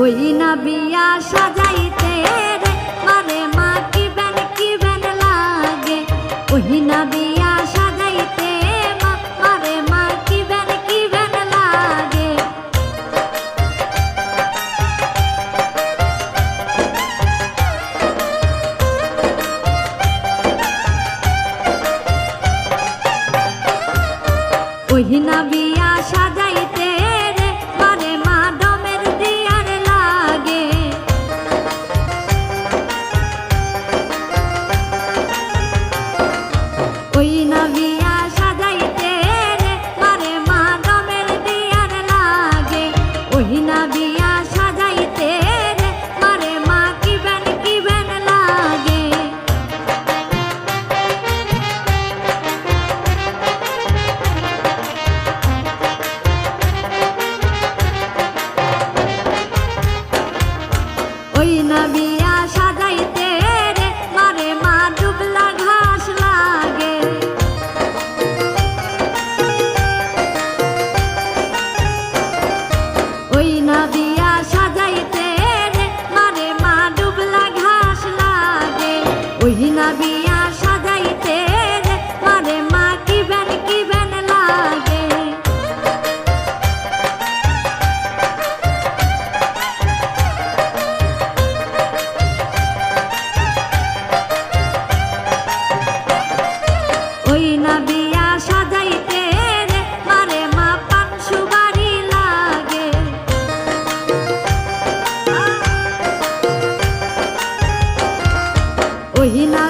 ওই না বিয়া সাজাইতে রে, মারে মা, কি বেন কি বেন লাগে? ওই না বিয়া সাজাইতে মারে মা, কি বেন কি বেন লাগে? ওই না Navidad. ওই নাবি কহিলা